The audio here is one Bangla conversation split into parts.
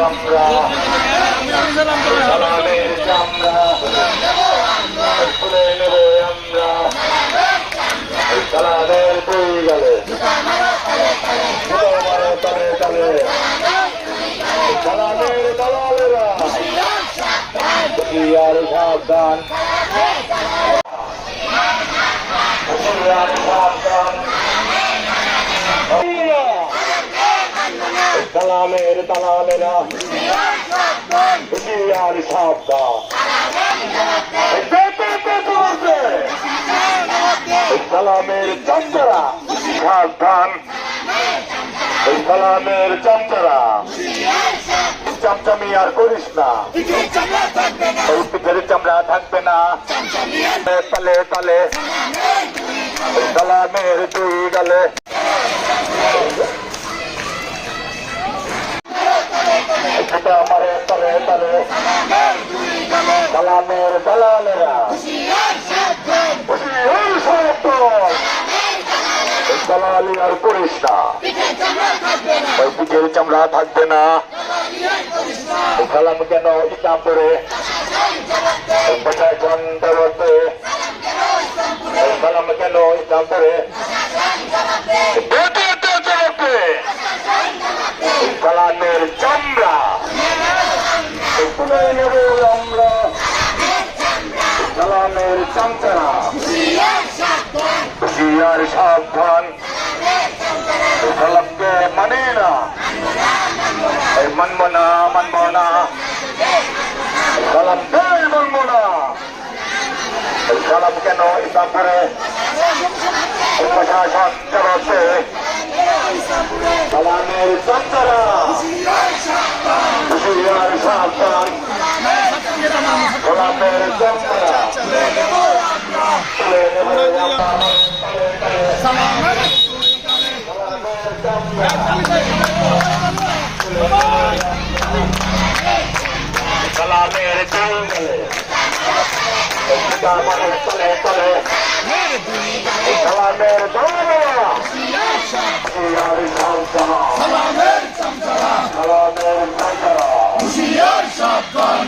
আমরা সালামের চামড়া খুলে নেব আমরা সালামের দুই গেলে সাবধান সাবধান সালামের দালালেরা আর সাবধান সালামের চঞ্চরা সাবধান। সালামের চঞ্চরা চমচমি আর করিস না। পিঠের চামড়া থাকবে না। তলে তলে সালামের দুই গলে সেটা আমার তলে তলে সালামের দালালেরা। দালালি আর করিস না। ওই পিঠের চামড়া থাকবে না। সালাম কেন ইসলাম করে? প্রশাসন দেবতে সালাম কেন ইসলাম করে? সালামের চামড়া। তুলে আমরা চামচা হুশিয়ার সাবধান। সালামকে মানে না। মানব না মানব না। সালামকে মানব না। সালাম কেন ইসলাম করে প্রশাসন চালাচ্ছে সালামের চামচারা হুশিয়ার সাবধান। সালামের চামচারা তুলে আমরা সালামের জঙ্গলে সালামের তলে তলে সালামের জঙ্গলে সালামের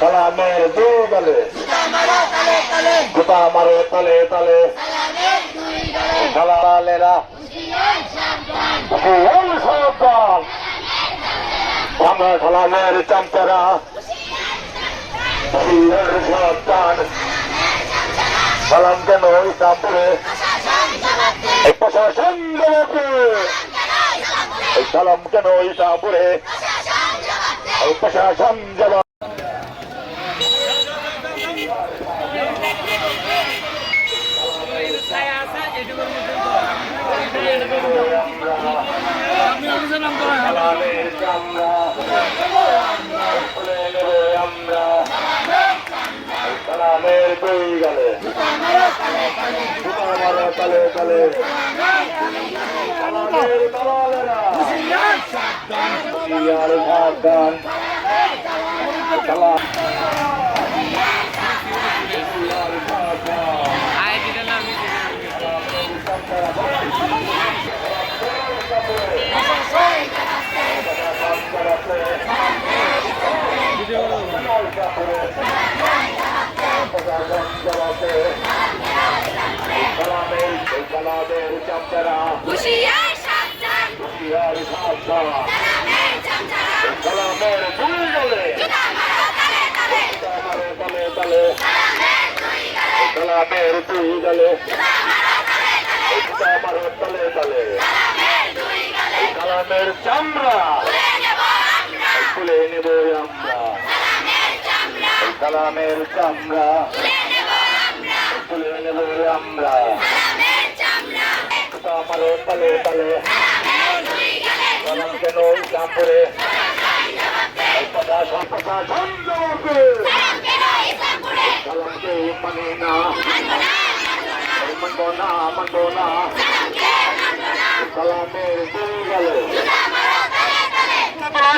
সালামের জঙ্গলে গোটা মারো তলে তলে। সালালেরা ভুল সাবধান। আমরা সালামের চামচারা। সাবধান। সালাম কেন ইসলামপুরে এই প্রশাসন সালাম কেন ইসলামপুরে এই গেলে আমার তলে তলে সালামের দালালেরা হুশিয়ার সাবধান সালাম হুশিয়ার সাবধান সালামের সালামের চামচারা হুশিয়ার সাবধান হুশিয়ার সাবধান সালামের চামচারা সালামের দুই গলে জুতা মারো তালে তালে সালামের তলে তলে সালামের দুই গালে সালামের তলে তলে সালামের চামড়া আমরা খুলে নেব আমরা সালামের চামড়া খুলে নেব আমরা আমরা আমার তলে তলে সালাম কেন করে প্রশাসন প্রশাসন Salamte Manina Mandona Mandona Salame Galo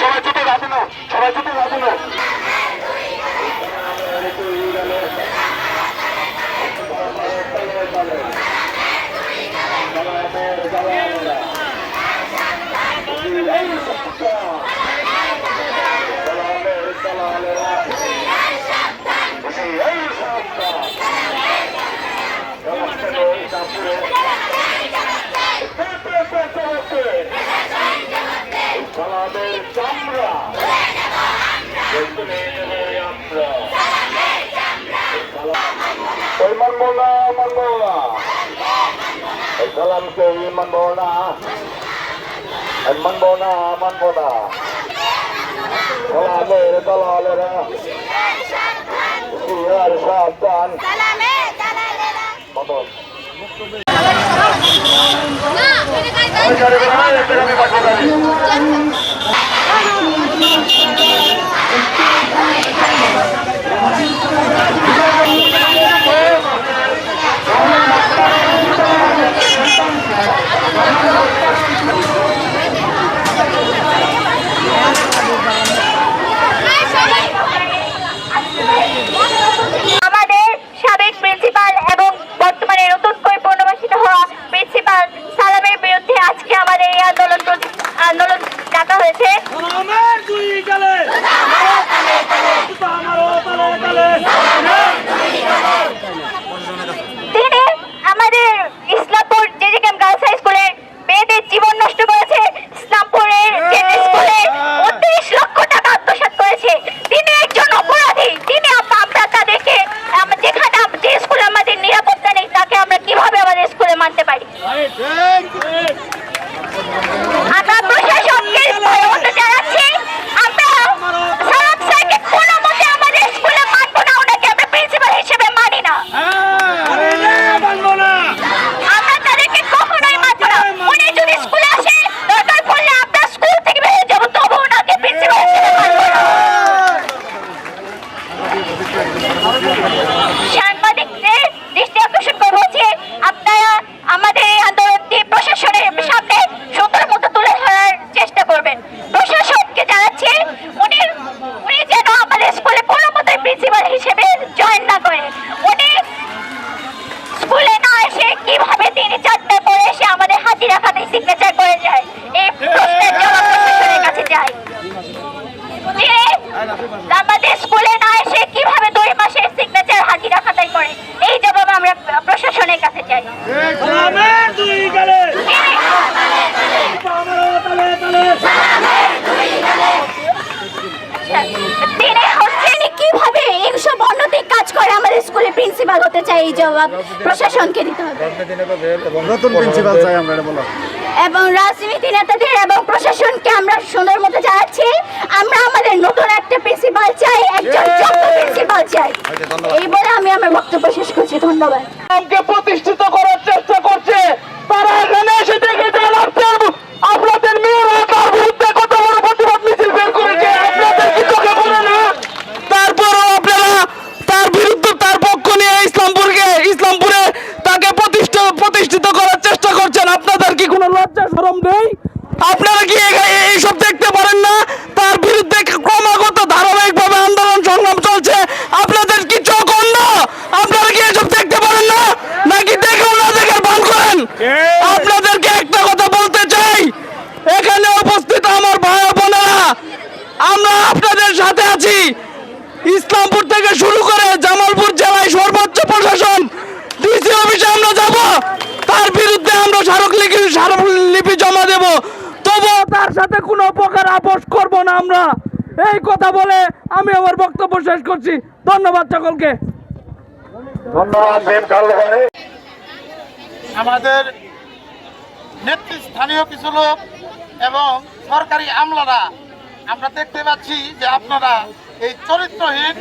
সবাই জুটে গাছুন সবাই জুটে গাছুন Salamte Salamte আমাদের চামড়া ওই মানবো না মানবো না ওই সালামকে মানবো না মানবো না মানবো না দলালের দলালেরা সিয়ার সাবধান। ভাই একটা আমি পাঠিয়ে জবাব প্রশাসনকে দিতে হবে। নতুন প্রিন্সিপাল চাই আমরা এটা বলো। এবং রাজনীতি নেতাদের এবং প্রশাসনকে আমরা সুন্দর মতো জানাচ্ছি। আমরা আমাদের নতুন একটা প্রিন্সিপাল চাই একজন যোগ্য প্রিন্সিপাল চাই। এই বলে আমি আমার বক্তব্য শেষ করছি ধন্যবাদ। প্রতিষ্ঠিত করার চেষ্টা করছে তারা এখানে এসে দেখেছেন আপনার প্রতিষ্ঠিত করার চেষ্টা করছেন। আপনাদের কি কোনো লজ্জা সরম নেই? আপনারা কি এ- এ- এইসব দেখতে পারেন না তার বিরুদ্ধে ক্রমাগত ধারাবাহিকভাবে আন্দোলন সংগ্রাম চলছে আপনাদের কি চোখ অন্ধ আপনারা কি এসব দেখতে পারেন না নাকি দেখেও না দেখার ভান করেন আপনাদেরকে একটা কথা বলতে চাই এখানে উপস্থিত আমার ভাই ও বোনেরা আমরা আপনাদের সাথে আছি ইসলামপুর থেকে শুরু করে জামালপুর জেলায় সর্বোচ্চ প্রশাসন ডিসি অফিসে আমরা যাব তার বিরুদ্ধে আমরা স্মারকলিপি স্মারকলিপি জমা দেব তবুও তার সাথে কোনো প্রকার আপোষ করব না আমরা। এই কথা বলে আমি আমার বক্তব্য শেষ করছি। ধন্যবাদ সকলকে। আমাদের নেতৃস্থানীয় কিছু লোক এবং সরকারি আমলারা আমরা দেখতে পাচ্ছি যে আপনারা এই চরিত্রহীন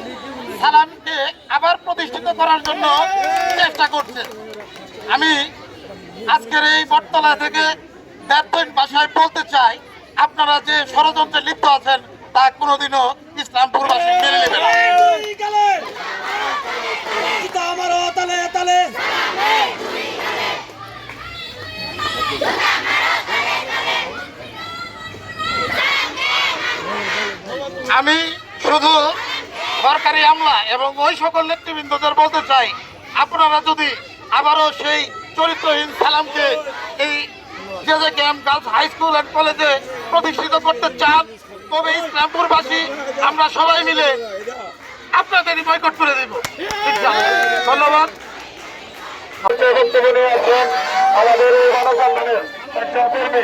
সালামকে আবার প্রতিষ্ঠিত করার জন্য চেষ্টা করছেন। আমি আজকের এই বটতলা থেকে দেড়দিন ভাষায় বলতে চাই আপনারা যে ষড়যন্ত্রে লিপ্ত আছেন, তা কোনোদিনও ইসলামপুরবাসী মেনে নেবে না। আমি শুধু সরকারি আমলা এবং ওই সকল নেতৃবৃন্দদের বলতে চাই, আপনারা যদি আবারও সেই চরিত্রহীন সালামকে এই যে যে camp girls high school and কলেজে প্রতিষ্ঠিত করতে চান তবে ইসলামপুরবাসী আমরা সবাই মিলে আপনাদেরই বয়কট করে দেব। ধন্যবাদ। বক্তব্য নিয়ে আছেন আমাদের এই মানববন্ধনের একজন কর্মী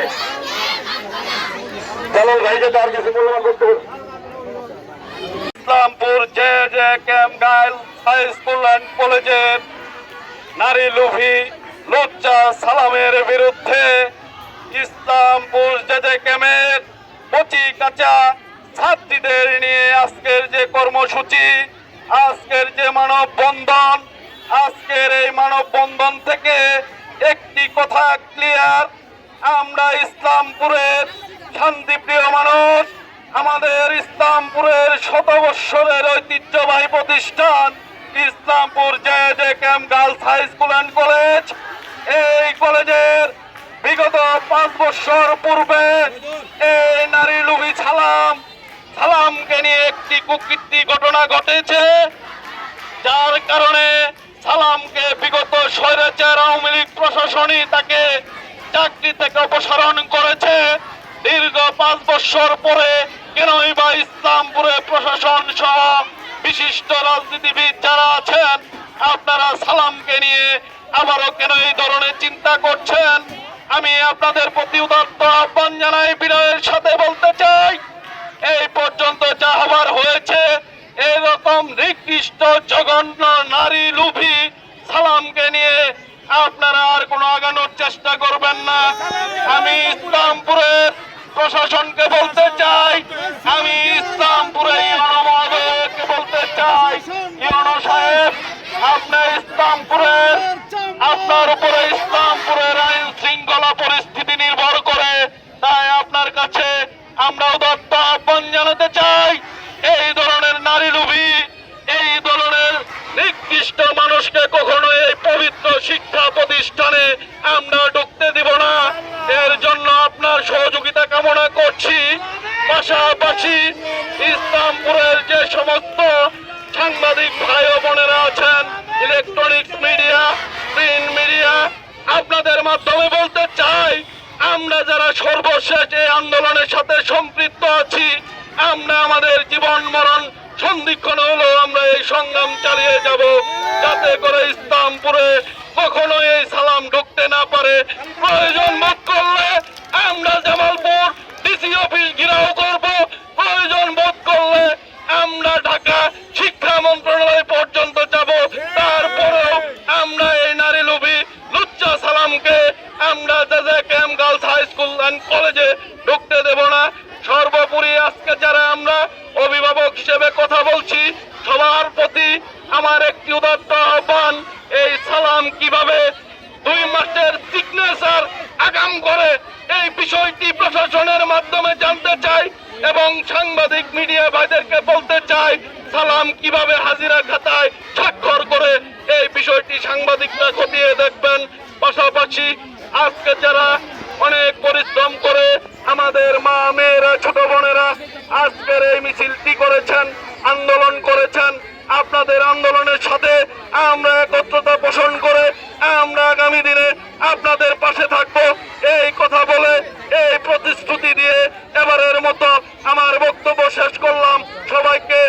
জালাল ভাইকে তার কিছু মূল্যবান করতে Islampur J J camp girl high school and কলেজের নারী লুভি লুচ্চা সালামের বিরুদ্ধে ইসলামপুর জে জে ক্যাম্পের কচি কাঁচা ছাত্রীদের নিয়ে আজকের যে কর্মসূচি, আজকের যে মানববন্ধন, আজকের এই মানববন্ধন থেকে একটি কথা ক্লিয়ার আমরা ইসলামপুরের শান্তিপ্রিয় মানুষ, আমাদের ইসলামপুরের শত বৎসরের ঐতিহ্যবাহী প্রতিষ্ঠান Islampur J J camp girls high school and college. এই কলেজের বিগত পাঁচ বছর পূর্বে এই নারী লুবি ছালাম সালামকে নিয়ে একটি কুকীর্তি ঘটনা ঘটেছে, যার কারণে সালামকে বিগত স্বৈরাচার আওয়ামী লীগ প্রশাসনই তাকে চাকরি থেকে অপসারণ করেছে। দীর্ঘ পাঁচ বছর পরে কেনই বা ইসলামপুরে প্রশাসন সহ বিশিষ্ট রাজনীতিবিদ যারা আছেন, আপনারা সালামকে নিয়ে আবারও কেন এই ধরনের চিন্তা করছেন? আমি আপনাদের প্রতি উদাত্ত আহ্বান জানাই, বিনয়ের সাথে বলতে চাই, এই পর্যন্ত যা হবার হয়েছে, এরকম নিকৃষ্ট জঘন্য নারী লুভি সালামকে নিয়ে আপনারা আর কোনো আগানোর চেষ্টা করবেন না। আমি ইসলামপুরের প্রশাসনকে বলতে চাই, আমি ইসলামপুরে মহোদয়কে বলতে চাই ইয়নো সাহেব, আপনি ইসলামপুরের, আপনার উপরে ইসলামপুরের আইন পরিস্থিতি নির্ভর করে। তাই আপনার কাছে আমরা উদাত্ত আহ্বান জানাতে চাই, এই ধরনের নারী রুভি এই ধরনের নিকৃষ্ট মানুষকে কখনো এই পবিত্র শিক্ষা যাতে করে ইসলামপুরে কখনো এই সালাম ঢুকতে না পারে। প্রয়োজন বোধ করলে আমরা জামালপুর ডিসি অফিস ঘিরাও করব। প্রয়োজন বোধ করলে আমরা ঢাকা শিক্ষা মন্ত্রণালয় পর্যন্ত যাব। তারপরেও আমরা এই নারী লুবি লুচ্চা সালামকে আমরা যাতে camp girls high school and কলেজে ঢুকতে দেব না। সর্বোপরি আজকে যারা আমরা অভিভাবক হিসেবে কথা বলছি, সবার প্রতি আমার একটি উদাত্ত আহ্বান, এই সালাম কীভাবে দুই মাসের সিগনেচার আগাম করে এই বিষয়টি প্রশাসনের মাধ্যমে জানতে চাই এবং সাংবাদিক মিডিয়া ভাইদেরকে বলতে চাই, সালাম কীভাবে হাজিরা খাতায় স্বাক্ষর করে এই বিষয়টি সাংবাদিকরা খতিয়ে দেখবেন। পাশাপাশি আজকে যারা অনেক পরিশ্রম করে আমাদের মা, মেয়েরা, ছোট বোনেরা আজকের এই মিছিলটি করেছেন, আন্দোলন করেছেন আপনাদের আন্দোলনের সাথে আমরা একত্রতা পোষণ করে আমরা আগামী দিনে আপনাদের পাশে থাকব। এই কথা বলে, এই প্রতিশ্রুতি দিয়ে এবারের মতো আমার বক্তব্য শেষ করলাম। সবাইকে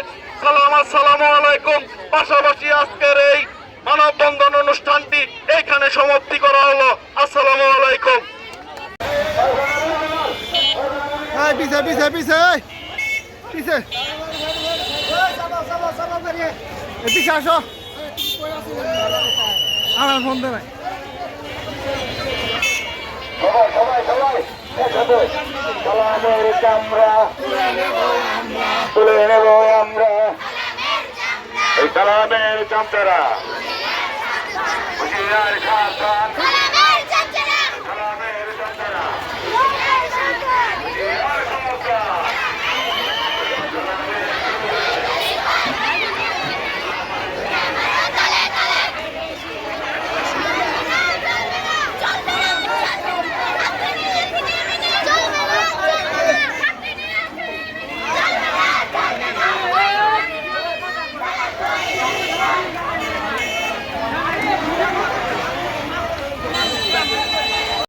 সালাম, আসসালামু আলাইকুম। পাশাপাশি আজকের এই মানববন্ধন অনুষ্ঠানটি এখানে সমাপ্তি করা হলো। আসসালামু আলাইকুম। পিছে পিছে পিছে পিছে। পিছে আসো আমার ফোন দে নাই সবাই সবাই সবাই একসাথে সালামের চামড়া তুলে নেব আমরা এই সালামের চামচারা।